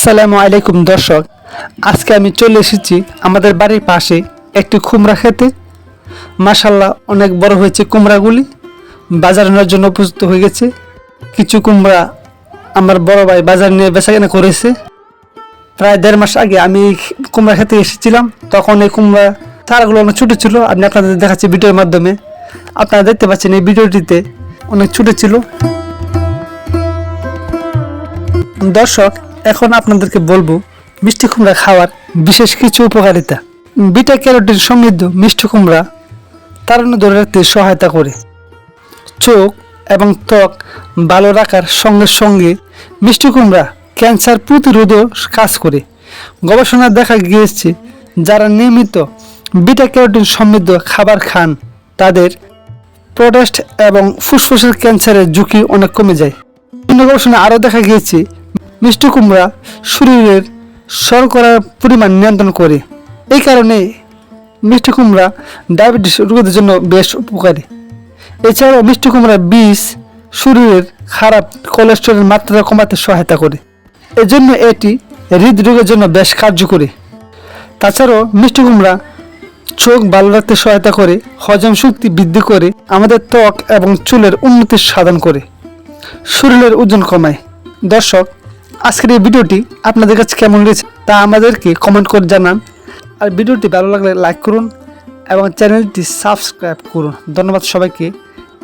আসসালামু আলাইকুম, দর্শক। আজকে আমি চলে এসেছি আমাদের বাড়ির পাশে একটি কুমড়া খেতে। মাসাল্লাহ অনেক বড় হয়েছে কুমড়াগুলি। বাজার নেওয়ার জন্য উপযুক্ত হয়ে গেছে। কিছু কুমড়া আমার বড় ভাই বাজার নিয়ে বেচাকেনা করেছে। প্রায় দেড় মাস আগে আমি কুমড়া খেতে এসেছিলাম। তখন এই কুমড়া তারাগুলো অনেক ছোটো ছিল। আমি আপনাদের দেখাচ্ছি ভিডিওর মাধ্যমে। আপনারা দেখতে পাচ্ছেন এই ভিডিওটিতে অনেক ছোটো ছিল। দর্শক এখন আপনাদেরকে বলব, মিষ্টি কুমড়া খাওয়ার বিশেষ কিছু উপকারিতা। বিটা ক্যারোটিন সমৃদ্ধ মিষ্টি কুমড়া তারুণ্য ধরে রাখতে সহায়তা করে। চোখ এবং ত্বক ভালো রাখার সঙ্গে সঙ্গে মিষ্টি কুমড়া ক্যান্সার প্রতিরোধও কাজ করে। গবেষণা দেখা গিয়েছে, যারা নিয়মিত বিটা ক্যারোটিন সমৃদ্ধ খাবার খান, তাদের প্রোটেস্ট এবং ফুসফুসের ক্যান্সারের ঝুঁকি অনেক কমে যায়। বিভিন্ন গবেষণা আরও দেখা গিয়েছে মিষ্টি কুমড়া শরীরের শর্করার পরিমাণ নিয়ন্ত্রণ করে। এই কারণে মিষ্টি কুমড়া ডায়াবেটিস রোগীদের জন্য বেশ উপকারী। এছাড়াও মিষ্টি কুমড়ার বীজ শরীরের খারাপ কোলেস্টেরলের মাত্রা কমাতে সহায়তা করে। এজন্য এটি হৃদরোগের জন্য বেশ কার্যকরী। তাছাড়াও মিষ্টি কুমড়া চোখ ভালো রাখতে সহায়তা করে, হজম শক্তি বৃদ্ধি করে, আমাদের ত্বক এবং চুলের উন্নতি সাধন করে। শরীরের ওজন কমায়। দর্শক আজকের এই ভিডিওটি আপনাদের কাছে কেমন লেগেছে তা আমাদেরকে কমেন্ট করে জানান। আর ভিডিওটি ভালো লাগলে লাইক করুন এবং চ্যানেলটি সাবস্ক্রাইব করুন। ধন্যবাদ সবাইকে।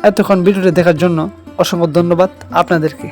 এতক্ষণ ভিডিওটি দেখার জন্য অসংখ্য ধন্যবাদ আপনাদেরকে।